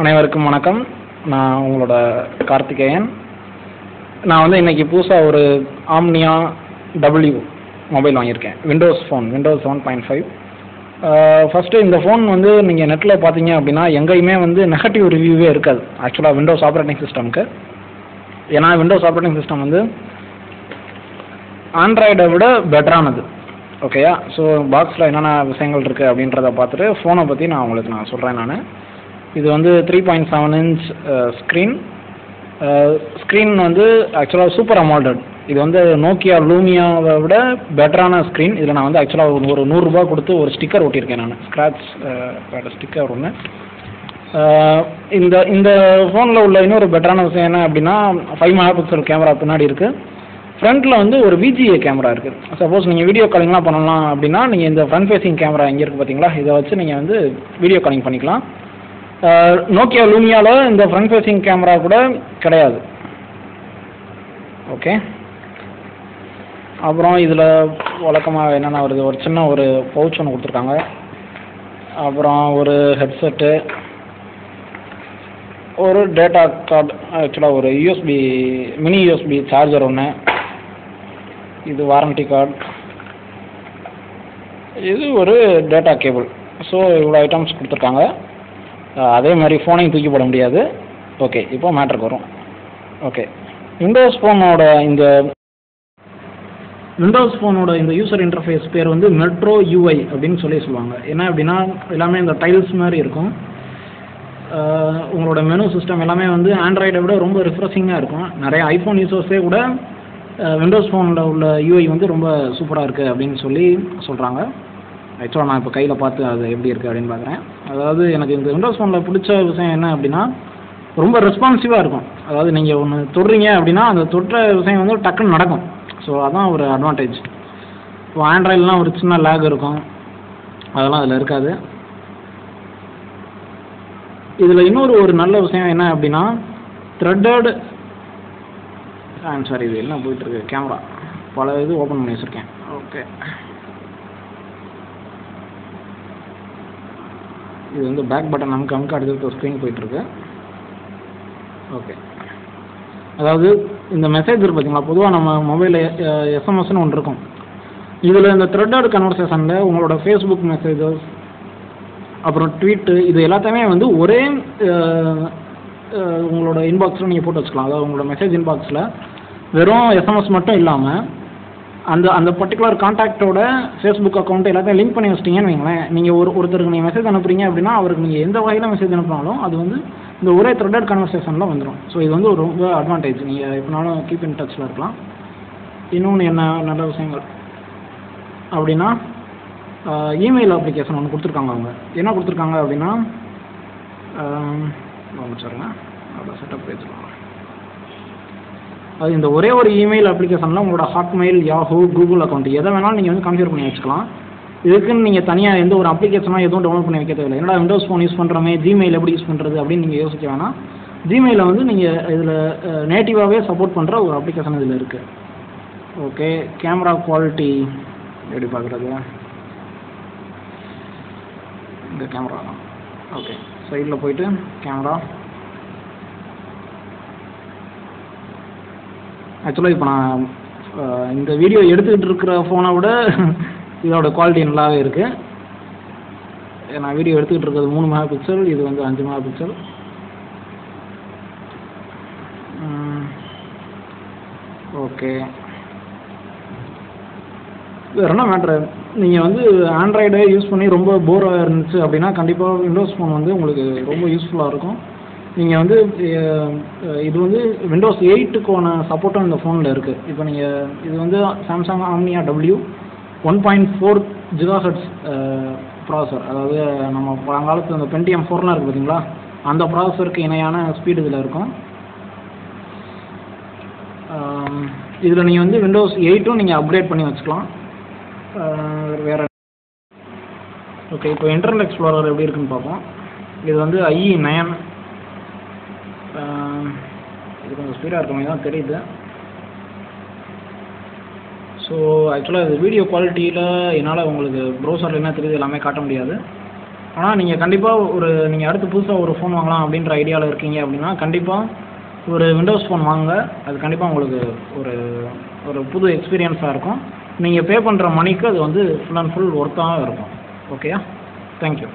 அனைவருக்கும் வணக்கம். நான் உங்களோட கார்த்திகேயன். நான் வந்து இன்னைக்கு புதுசாக ஒரு ஆம்னியா டபிள்யூ மொபைல் வாங்கியிருக்கேன். Windows phone Windows seven point five first இந்த ஃபோன் வந்து நீங்கள் நெட்டில் பார்த்தீங்க அப்படின்னா எங்கேயுமே வந்து நெகட்டிவ் ரிவ்யூவே இருக்காது. ஆக்சுவலாக விண்டோஸ் ஆப்ரேட்டிங் சிஸ்டம்க்கு ஏன்னா விண்டோஸ் ஆப்ரேட்டிங் சிஸ்டம் வந்து ஆண்ட்ராய்டை விட பெட்டரானது ஓகேயா ஸோ பாக்ஸில் என்னென்ன விஷயங்கள் இருக்குது அப்படின்றத பார்த்துட்டு ஃபோனை பற்றி நான் உங்களுக்கு நான் சொல்கிறேன் நான். இது வந்து three point seven inch screen screen வந்து ஆக்சுவலாக சூப்பர் அமௌண்டட் இது வந்து நோக்கியா லூமியாவை விட பெட்டரான ஸ்க்ரீன் இதில் நான் வந்து ஆக்சுவலாக ஒரு ஒரு நூறுரூபா கொடுத்து ஒரு ஸ்டிக்கர் ஒட்டியிருக்கேன் நான். ஸ்க்ராட்ச் ஸ்டிக்கர் ஒன்று இந்த இந்த ஃபோனில் உள்ள இன்னொரு பெட்டரான விஷயம் என்ன அப்படின்னா ஃபைவ் மெகா பிக்சல் கேமரா பின்னாடி இருக்குது ஃப்ரண்ட்டில் வந்து ஒரு விஜிஏ கேமரா இருக்குது சப்போஸ் நீங்கள் வீடியோ காலிங்லாம் பண்ணலாம் அப்படின்னா நீங்கள் இந்த ஃப்ரண்ட் ஃபேஸிங் கேமரா இங்கே இருக்குது பார்த்தீங்களா இதை வச்சு நீங்கள் வந்து வீடியோ காலிங் பண்ணிக்கலாம். நோக்கியா லூமியாவில் இந்த ஃப்ரண்ட் ஃபேஸிங் கேமரா கூட கிடையாது. ஓகே அப்புறம் இதில் வழக்கமாக என்னென்ன வருது? ஒரு சின்ன ஒரு பவுச் ஒன்று கொடுத்துருக்காங்க. அப்புறம் ஒரு ஹெட்செட்டு ஒரு டேட்டா கார்டு ஆக்சுவலாக ஒரு யூஎஸ்பி மினி யூஎஸ்பி சார்ஜர் ஒன்று இது வாரண்டி கார்டு இது ஒரு டேட்டா கேபிள் ஸோ இவ்வளோ ஐட்டம்ஸ் கொடுத்துருக்காங்க. அதே மாதிரி ஃபோனையும் தூக்கி போட முடியாது. ஓகே இப்போ மேட்ருக்கு வரும். ஓகே விண்டோஸ் ஃபோனோட இந்த விண்டோஸ் ஃபோனோட இந்த யூசர் இன்டர்ஃபேஸ் பேர் வந்து மெட்ரோ யூஐ அப்படின்னு சொல்லி சொல்லுவாங்க. என்ன அப்படின்னா எல்லாமே இந்த டைல்ஸ் மாதிரி இருக்கும். உங்களோட மெனு சிஸ்டம் எல்லாமே வந்து ஆண்ட்ராய்டை விட ரொம்ப ரிஃப்ரெஷிங்காக இருக்கும். நிறைய ஐஃபோன் யூசர்ஸே கூட விண்டோஸ் ஃபோனில் உள்ள யூஐ வந்து ரொம்ப சூப்பராக இருக்குது அப்படின்னு சொல்லி சொல்கிறாங்க ஆக்சுவலாக நான் இப்போ கையில் பார்த்து அது எப்படி இருக்குது அப்படின்னு பார்க்குறேன். அதாவது எனக்கு இந்த விண்டோஸ் ஃபோனில் பிடிச்ச விஷயம் என்ன அப்படின்னா ரொம்ப ரெஸ்பான்சிவாக இருக்கும். அதாவது நீங்கள் ஒன்று தொடுறீங்க அப்படின்னா அந்த தொட்ட விஷயம் வந்து டக்குன்னு நடக்கும். ஸோ அதான் ஒரு அட்வான்டேஜ் இப்போ ஆண்ட்ராய்டெலாம் ஒரு சின்ன லேக் இருக்கும். அதெல்லாம் அதில் இருக்காது. இதில் இன்னொரு ஒரு நல்ல விஷயம் என்ன அப்படின்னா த்ரெட்டட் சாரி இது எல்லாம் போயிட்டுருக்கு கேமரா பல இது ஓப்பன் பண்ணி வச்சுருக்கேன் ஓகே இது வந்து பேக் பட்டன் நமக்கு நமக்கு அடுத்த ஸ்க்ரீன் போயிட்டுருக்கு. ஓகே அதாவது இந்த மெசேஜ் இருக்கு பார்த்தீங்களா பொதுவாக நம்ம மொபைலில் எஸ்எம்எஸ்னு ஒன்று இருக்கும். இதில் இந்த த்ரெட்டட் கன்வர்சேஷனில் உங்களோட ஃபேஸ்புக் மெசேஜஸ் அப்புறம் ட்வீட்டு இது எல்லாத்தையுமே வந்து ஒரே உங்களோட இன்பாக்ஸில் நீங்கள் போட்டு வச்சுக்கலாம். அதாவது உங்களோட மெசேஜ் இன்பாக்ஸில் வெறும் எஸ்எம்எஸ் மட்டும் இல்லாமல் அந்த அந்த பர்டிகுலர் காண்டாக்டோட ஃபேஸ்புக் அக்கௌண்ட் எல்லாத்தையும் லிங்க் பண்ணி வச்சிட்டிங்கன்னு வைங்களேன் நீங்கள் ஒரு ஒருத்தருக்கு நீங்கள் மெசேஜ் அனுப்புறீங்க அப்படின்னா அவருக்கு நீங்கள் எந்த வகையில் மெசேஜ் அனுப்பினாலும் அது வந்து இந்த ஒரே த்ரெட்டட் கன்வர்சேஷனில் வந்துடும் ஸோ இது வந்து ஒரு ரொம்ப அட்வான்டேஜ் நீங்கள் எப்படினாலும் கீப் இன் டச்சில் இருக்கலாம் இன்னொன்று என்ன நல்ல விஷயங்கள் அப்படின்னா இமெயில் அப்ளிகேஷன் ஒன்று கொடுத்துருக்காங்க அவங்க என்ன கொடுத்துருக்காங்க அப்படின்னா சொல்லுங்கள் அதோட செட்டப் பேஜ் அது இந்த ஒரே ஒரு இமெயில் அப்ளிகேஷனில் உங்களோட ஹாட்மெயில் யாஹூ கூகுள் அக்கௌண்ட் எதை வேணாலும் நீங்கள் வந்து கன்ஃபியூர் பண்ணி வச்சுக்கலாம். இதுக்குன்னு நீங்கள் தனியாக எந்த ஒரு அப்ளிகேஷனாக எதுவும் டவுன்லோட் பண்ணி வைக்க தேவையில்லை என்னடா விண்டோஸ் ஃபோன் யூஸ் பண்ணுறோமே ஜிமெயில் எப்படி யூஸ் பண்ணுறது அப்படின்னு நீங்கள் யோசிக்க வேணாம். ஜிமெயிலில் வந்து நீங்கள் இதில் நேட்டிவாகவே சப்போர்ட் பண்ணுற ஒரு அப்ளிகேஷன் இதில் இருக்குது ஓகே கேமரா குவாலிட்டி எப்படி பார்க்குறது இந்த கேமரா தான். ஓகே சைடில் போயிட்டு கேமரா ஆக்சுவலாக இப்போ நான் இந்த வீடியோ எடுத்துக்கிட்டு இருக்கிற ஃபோனை விட இதோட குவாலிட்டி நல்லாவே இருக்குது நான் வீடியோ எடுத்துக்கிட்டு இருக்கிறது மூணு மெகா பிக்சல் இது வந்து அஞ்சு மெகா பிக்சல் ஓகே வேறு என்ன மேட்ரு நீங்கள் வந்து ஆண்ட்ராய்டை யூஸ் பண்ணி ரொம்ப போராக இருந்துச்சு அப்படின்னா கண்டிப்பாக விண்டோஸ் ஃபோன் வந்து உங்களுக்கு ரொம்ப யூஸ்ஃபுல்லாக இருக்கும். நீங்கள் வந்து இது வந்து விண்டோஸ் எயிட்டுக்கான சப்போர்ட்டும் இந்த ஃபோனில் இருக்குது இப்போ நீங்கள் இது வந்து Samsung Omnia W one point four gigahertz processor அதாவது நம்ம பழங்காலத்தில் இந்த பென்டிஎம் ஃபோர்லாம் இருக்குது பார்த்தீங்களா அந்த ப்ராசஸருக்கு இணையான ஸ்பீடு இதில் இருக்கும். இதில் நீங்கள் வந்து விண்டோஸ் எயிட்டும் நீங்கள் அப்கிரேட் பண்ணி வச்சுக்கலாம். வேறு ஓகே இப்போ இன்டர்னல் எக்ஸ்ப்ளோரர் எப்படி இருக்குன்னு பார்ப்போம். இது வந்து ஐஇ நயன் இது கொஞ்சம் ஸ்பீடாக இருக்க மாதிரி தான் தெரியுது ஸோ ஆக்சுவலாக இது வீடியோ குவாலிட்டியில் என்னால் உங்களுக்கு ப்ரௌசரில் என்ன தெரியுது எல்லாமே காட்ட முடியாது. ஆனால் நீங்கள் கண்டிப்பாக ஒரு நீங்கள் அடுத்து புதுசாக ஒரு ஃபோன் வாங்கலாம் அப்படின்ற ஐடியாவில் இருக்கீங்க அப்படின்னா கண்டிப்பாக ஒரு விண்டோஸ் ஃபோன் வாங்க அது கண்டிப்பாக உங்களுக்கு ஒரு ஒரு புது எக்ஸ்பீரியன்ஸாக இருக்கும். நீங்கள் பே பண்ணுற மணிக்கு அது வந்து ஃபுல் அண்ட் ஃபுல் ஒர்த்தாக இருக்கும். ஓகேயா தேங்க்யூ